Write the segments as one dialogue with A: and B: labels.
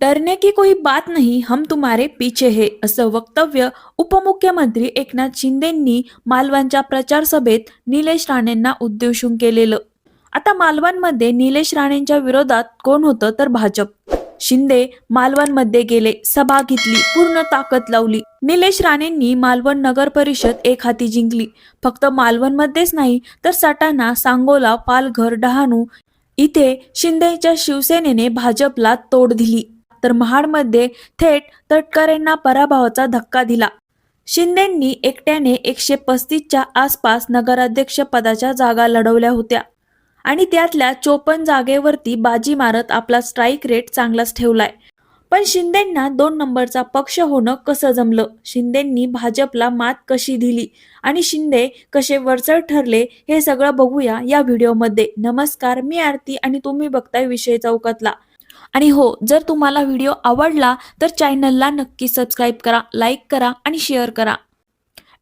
A: डरने की कोई बात नाही हम तुम्हारे पीछे हे असं वक्तव्य उपमुख्यमंत्री एकनाथ शिंदेंनी मालवणच्या प्रचार सभेत निलेश राणेंना उद्देशून केलेलं. आता मालवणमध्ये निलेश राणेंच्या विरोधात कोण होतं तर भाजप. शिंदे मालवणमध्ये गेले सभा घेतली पूर्ण ताकद लावली. निलेश राणेंनी मालवण नगर परिषद एक हाती जिंकली. फक्त मालवणमध्येच नाही तर सटाणा सांगोला पालघर डहाणू इथे शिंदेच्या शिवसेनेने भाजपला तोड दिली. तर महाडमध्ये थेट तटकरेंना पराभवाचा धक्का दिला. शिंदेंनी एकट्याने एकशे पस्तीसच्या आसपास नगराध्यक्ष पदाच्या जागा लढवल्या होत्या आणि त्यातल्या चोपन्न जागेवरती बाजी मारत आपला स्ट्राईक रेट चांगलाच ठेवलाय. पण शिंदेंना दोन नंबरचा पक्ष होणं कसं जमलं? शिंदेंनी भाजपला मात कशी दिली? आणि शिंदे कसे वरचढ ठरले हे सगळं बघूया या व्हिडिओमध्ये नमस्कार मी आरती आणि तुम्ही बघताय विषय चौकातला. आणि हो जर तुम्हाला व्हिडिओ आवडला तर चॅनलला नक्की सबस्क्राईब करा लाईक करा आणि शेअर करा.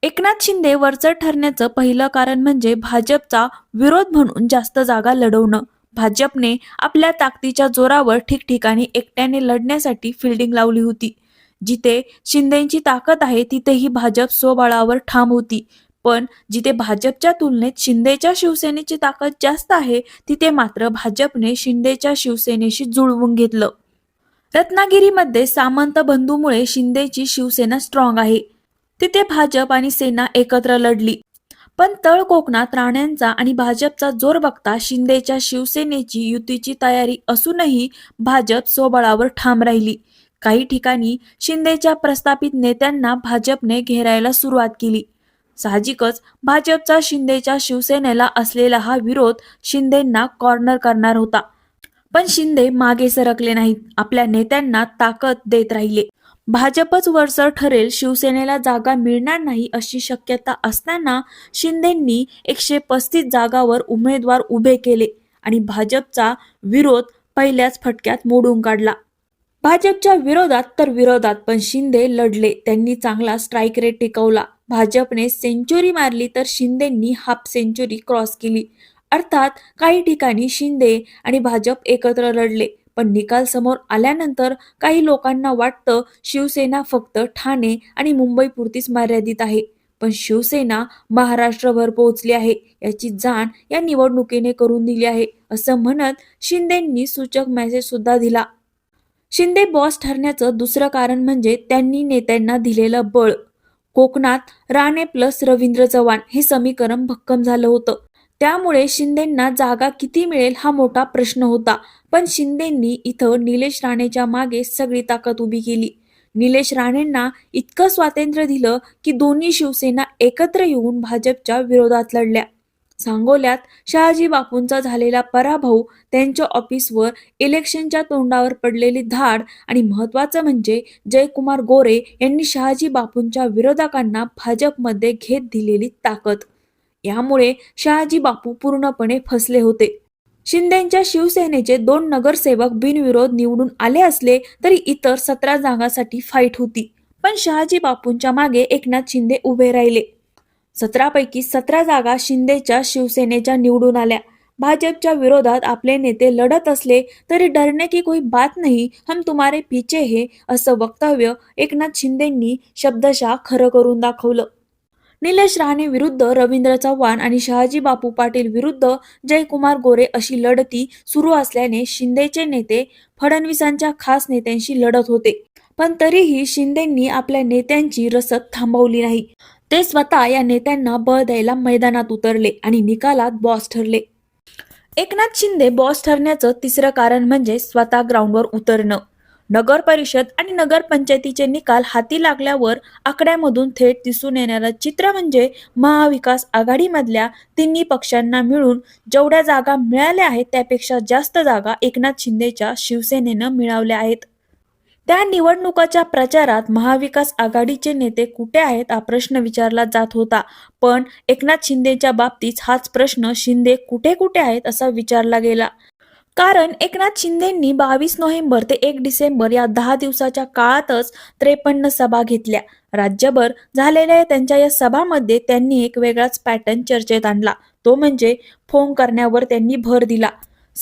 A: एकनाथ शिंदे वरचढ ठरण्याचं पहिलं कारण म्हणजे भाजपचा विरोध म्हणून जास्त जागा लढवणं. भाजपने आपल्या ताकदीच्या जोरावर ठिकठिकाणी एकट्याने लढण्यासाठी फिल्डिंग लावली होती. जिथे शिंदेची ताकद आहे तिथेही भाजप स्वबळावर ठाम होती. पण जिथे भाजपच्या तुलनेत शिंदेच्या शिवसेनेची ताकद जास्त आहे तिथे मात्र भाजपने शिंदेच्या शिवसेनेशी जुळवून घेतलं. रत्नागिरीमध्ये सामंत बंधूमुळे शिंदेची शिवसेना स्ट्रॉंग आहे. तिथे भाजप आणि सेना एकत्र लढली. पण तळ कोकणात राण्यांचा आणि भाजपचा जोर बघता शिंदेच्या शिवसेनेची युतीची तयारी असूनही भाजप सोबळावर ठाम राहिली. काही ठिकाणी शिंदेच्या प्रस्थापित नेत्यांना भाजपने घेरायला सुरुवात केली. साहजिकच भाजपचा शिंदेच्या शिवसेनेला असलेला हा विरोध शिंदेंना कॉर्नर करणार होता. पण शिंदे मागे सरकले नाहीत. आपल्या नेत्यांना ताकद देत राहिले. भाजपच वरसर ठरेल शिवसेनेला जागा मिळणार नाही अशी शक्यता असताना शिंदेंनी एकशे पस्तीस जागावर उमेदवार उभे केले आणि भाजपचा विरोध पहिल्याच फटक्यात मोडून काढला. भाजपच्या विरोधात तर विरोधात पण शिंदे लढले. त्यांनी चांगला स्ट्राईक रेट टिकवला. भाजपने सेंचुरी मारली तर शिंदेंनी हाफ सेंचुरी क्रॉस केली. अर्थात काही ठिकाणी शिंदे आणि भाजप एकत्र लढले. पण निकाल समोर आल्यानंतर काही लोकांना वाटतं शिवसेना फक्त ठाणे आणि मुंबई पुरतीच मर्यादित आहे. पण शिवसेना महाराष्ट्रभर पोहोचली आहे. याची जाण या निवडणुकीने करून दिली आहे. असं म्हणत शिंदेंनी सूचक मेसेज सुद्धा दिला. शिंदे बॉस ठरण्याचं दुसरं कारण म्हणजे त्यांनी नेत्यांना दिलेलं बळ. कोकणात राणे प्लस रवींद्र चव्हाण हे समीकरण भक्कम झालं होतं. त्यामुळे शिंदेंना जागा किती मिळेल हा मोठा प्रश्न होता. पण शिंदेंनी इथं निलेश राणेच्या मागे सगळी ताकद उभी केली. निलेश राणेंना इतकं स्वातंत्र्य दिलं की दोन्ही शिवसेना एकत्र येऊन भाजपच्या विरोधात लढल्या. सांगोल्यात शहाजी बापूंचा झालेला पराभव त्यांच्या ऑफिसवर इलेक्शनच्या तोंडावर पडलेली धाड आणि महत्वाचं म्हणजे जयकुमार गोरे यांनी शहाजी बापूंच्या विरोधकांना भाजपमध्ये घेत दिलेली ताकद. यामुळे शहाजी बापू पूर्णपणे फसले होते. शिंदेच्या शिवसेनेचे दोन नगरसेवक बिनविरोध निवडून आले असले तरी इतर सतरा जागांसाठी फाईट होती. पण शहाजी बापूंच्या मागे एकनाथ शिंदे उभे राहिले. सतरापैकी सतरा जागा शिंदेच्या शिवसेनेच्या निवडून आल्या. भाजपच्या विरोधात आपले नेते लढत असले तरी डरने की कोई बात नाही हम तुम्हारे पीछे हे असं वक्तव्य एकनाथ शिंदेंनी शब्दशः खरं करून दाखवलं. निलेश राणे विरुद्ध रवींद्र चव्हाण आणि शहाजी बापू पाटील विरुद्ध जयकुमार गोरे अशी लढती सुरू असल्याने शिंदेचे नेते फडणवीसांच्या खास नेत्यांशी लढत होते. पण तरीही शिंदेंनी आपल्या नेत्यांची रसद थांबवली नाही. ते स्वतः या नेत्यांना बळ द्यायला मैदानात उतरले आणि निकालात बॉस ठरले. एकनाथ शिंदे बॉस ठरण्याचं तिसरं कारण म्हणजे स्वतः ग्राउंडवर उतरणं. नगर परिषद आणि नगरपंचायतीचे निकाल हाती लागल्यावर आकड्यामधून थेट दिसून येणारं चित्र म्हणजे महाविकास आघाडीमधल्या तिन्ही पक्षांना मिळून जेवढ्या जागा मिळाल्या आहेत त्यापेक्षा जास्त जागा एकनाथ शिंदेच्या शिवसेनेनं मिळवल्या आहेत. त्या निवडणुकाच्या प्रचारात महाविकास आघाडीचे नेते कुठे आहेत हा प्रश्न विचारला जात होता. पण एकनाथ शिंदेच्या बाबतीत हाच प्रश्न शिंदे कुठे कुठे आहेत असा विचारला गेला. कारण एकनाथ शिंदेंनी बावीस नोव्हेंबर ते एक डिसेंबर या दहा दिवसाच्या काळातच त्रेपन्न सभा घेतल्या. राज्यभर झालेल्या त्यांच्या या सभामध्ये त्यांनी एक वेगळाच पॅटर्न चर्चेत आणला. तो म्हणजे फोन करण्यावर त्यांनी भर दिला.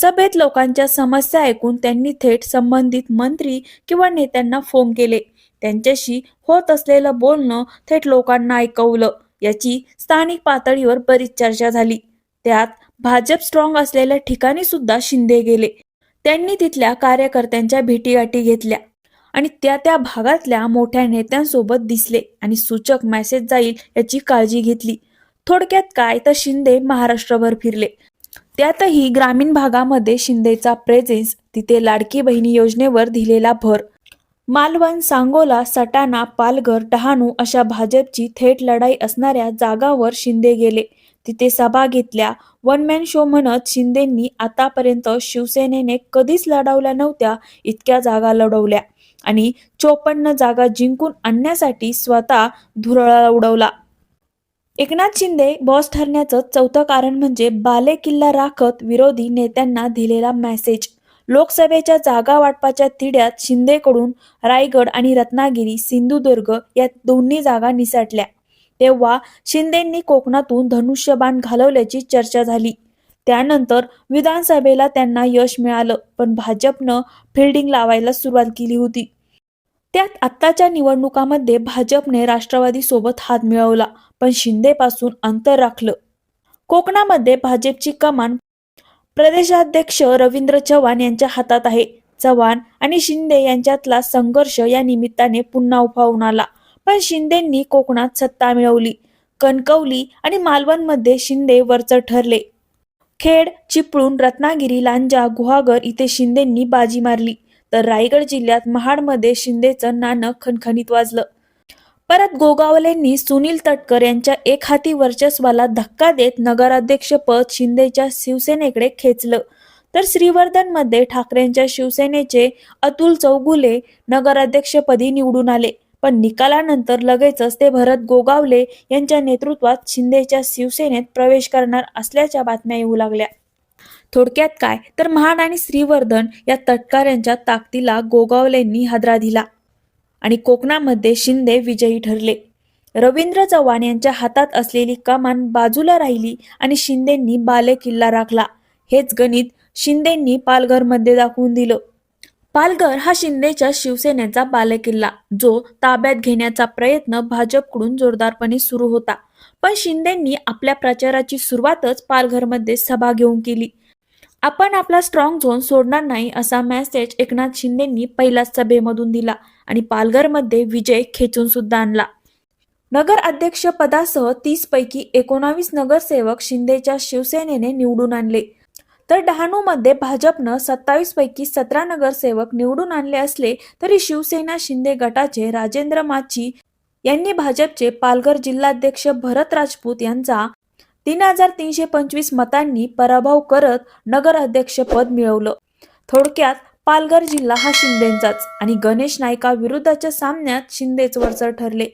A: सभेत लोकांच्या समस्या ऐकून त्यांनी थेट संबंधित मंत्री किंवा नेत्यांना फोन केले. त्यांच्याशी होत असलेलं बोलणं थेट लोकांना ऐकवलं. याची स्थानिक पातळीवर बरीच चर्चा झाली. त्यात भाजप स्ट्रॉंग असलेल्या ठिकाणी सुद्धा शिंदे गेले. त्यांनी तिथल्या कार्यकर्त्यांच्या भेटीगाठी घेतल्या आणि त्या त्या भागातल्या मोठ्या नेत्यांसोबत दिसले आणि सूचक मेसेज जाईल याची काळजी घेतली. थोडक्यात काय तर शिंदे महाराष्ट्रभर फिरले. त्यातही ग्रामीण भागामध्ये शिंदेचा प्रेझेन्स तिथे लाडकी बहिणी योजनेवर दिलेला भर. मालवण सांगोला सटाणा पालघर डहाणू अशा भाजपची थेट लढाई असणाऱ्या जागावर शिंदे गेले. तिथे सभा घेतल्या. वन मॅन शो म्हणत शिंदेंनी आतापर्यंत शिवसेनेने कधीच लढवल्या नव्हत्या इतक्या जागा लढवल्या. आणि चोपन्न जागा जिंकून आणण्यासाठी स्वतः धुरळा उडवला. एकनाथ शिंदे बॉस ठरण्याचं चौथं कारण म्हणजे बाले किल्ला राखत विरोधी नेत्यांना दिलेला मेसेज. लोकसभेच्या जागा वाटपाच्या तिढ्यात शिंदेकडून रायगड आणि रत्नागिरी सिंधुदुर्ग या दोन्ही जागा निसटल्या. तेव्हा शिंदेंनी कोकणातून धनुष्यबाण घालवल्याची चर्चा झाली. त्यानंतर विधानसभेला त्यांना यश मिळालं पण भाजपनं फिल्डिंग लावायला सुरुवात केली होती. त्यात आत्ताच्या निवडणुकामध्ये भाजपने राष्ट्रवादी सोबत हात मिळवला पण शिंदेपासून अंतर राखलं. कोकणामध्ये भाजपची कमान प्रदेशाध्यक्ष रवींद्र चव्हाण यांच्या हातात आहे. चव्हाण आणि शिंदे यांच्यातला संघर्ष या निमित्ताने पुन्हा उफावून आला पण शिंदेंनी कोकणात सत्ता मिळवली. कणकवली आणि मालवणमध्ये शिंदे वरचढ ठरले. खेड चिपळूण रत्नागिरी लांजा गुहागर इथे शिंदेंनी बाजी मारली. तर रायगड जिल्ह्यात महाडमध्ये शिंदेचं नाणं खणखणीत वाजलं. परत गोगावलेंनी सुनील तटकर यांच्या एक हाती वर्चस्वाला धक्का देत नगराध्यक्षपद शिंदेच्या शिवसेनेकडे खेचलं. तर श्रीवर्धनमध्ये ठाकरेंच्या शिवसेनेचे अतुल चौगुले नगराध्यक्षपदी निवडून आले. पण निकालानंतर लगेचच ते भरत गोगावले यांच्या नेतृत्वात शिंदेच्या शिवसेनेत प्रवेश करणार असल्याच्या बातम्या येऊ लागल्या. थोडक्यात काय? तर महाड आणि श्रीवर्धन या तटकाऱ्यांच्या ताकदीला गोगावलेंनी हादरा दिला आणि कोकणामध्ये शिंदे विजयी ठरले. रवींद्र चव्हाण यांच्या हातात असलेली कमान बाजूला राहिली आणि शिंदेंनी बाले किल्ला राखला. हेच गणित शिंदेंनी पालघरमध्ये दाखवून दिलं. पालघर हा शिंदेच्या शिवसेनेचा बालेकिल्ला जो ताब्यात घेण्याचा प्रयत्न भाजपकडून जोरदारपणे सुरू होता. पण शिंदेंनी आपल्या प्रचाराची सुरुवातच पालघरमध्ये सभा घेऊन केली. आपण आपला स्ट्रॉंग झोन सोडणार नाही असा मेसेज एकनाथ शिंदेंनी पहिल्याच सभेमधून दिला आणि पालघरमध्ये विजय खेचून सुद्धा आणला. नगर अध्यक्ष पदासह तीस पैकी एकोणावीस नगरसेवक शिंदेच्या शिवसेनेने निवडून आणले. तर डहाणूमध्ये भाजपनं सत्तावीस पैकी सतरा नगरसेवक निवडून आणले असले तरी शिवसेना शिंदे गटाचे राजेंद्र माची यांनी भाजपचे पालघर जिल्हाध्यक्ष भरत राजपूत यांचा तीन हजार तीनशे पंचवीस मतांनी पराभव करत नगराध्यक्षपद मिळवलं. थोडक्यात पालघर जिल्हा हा शिंदेचाच आणि गणेश नायका विरुद्धच्या सामन्यात शिंदेच वरचर ठरले.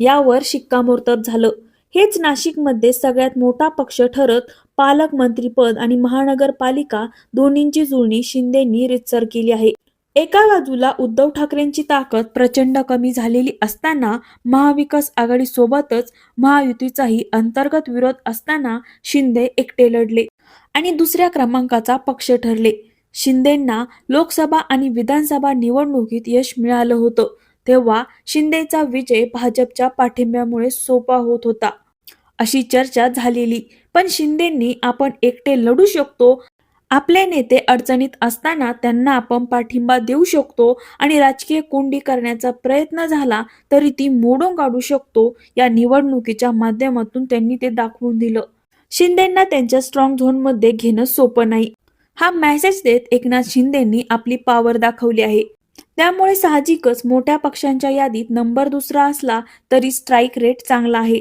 A: यावर शिक्कामोर्तब झालं. हेच नाशिकमध्ये सगळ्यात मोठा पक्ष ठरत पालकमंत्रीपद आणि महानगरपालिका दोन्हींची जुळणी शिंदेंनी रितसर केली आहे. एका बाजूला उद्धव ठाकरेंची ताकद प्रचंड कमी झालेली असताना महाविकास आघाडी सोबतच महायुतीचाही अंतर्गत विरोध असताना शिंदे एकटे लढले आणि दुसऱ्या क्रमांकाचा पक्ष ठरले. शिंदेंना लोकसभा आणि विधानसभा निवडणुकीत यश मिळालं होतं तेव्हा शिंदेचा विजय भाजपच्या पाठिंब्यामुळे सोपा होत होता. अशी चर्चा झालेली. पण शिंदेंनी आपण एकटे लढू शकतो आपले नेते अडचणीत असताना त्यांना आपण पाठिंबा देऊ शकतो आणि राजकीय कोंडी करण्याचा प्रयत्न झाला तरी ती मोडून काढू शकतो या निवडणुकीच्या माध्यमातून त्यांनी ते दाखवून दिलं. शिंदेना त्यांच्या स्ट्रॉंग झोनमध्ये घेणं सोपं नाही. हा मेसेज देत एकनाथ शिंदेंनी आपली पॉवर दाखवली आहे. त्यामुळे साहजिकच मोठ्या पक्षांच्या यादीत नंबर दुसरा असला तरी स्ट्राईक रेट चांगला आहे.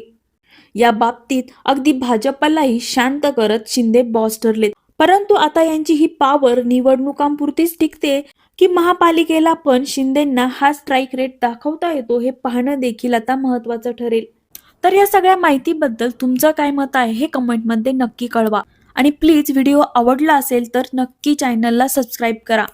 A: या बाबतीत अगदी भाजपलाही शांत करत शिंदे बॉस ठरलेत. परंतु आता यांची ही पॉवर निवडणुकांपुरतीच टिकते की महापालिकेला पण शिंदेंना हा स्ट्राईक रेट दाखवता येतो हे पाहणं देखील आता महत्वाचं ठरेल. तर या सगळ्या माहितीबद्दल तुमचं काय मत आहे हे कमेंटमध्ये नक्की कळवा. आणि प्लीज व्हिडिओ आवडला असेल तर नक्की चॅनलला सबस्क्राईब करा.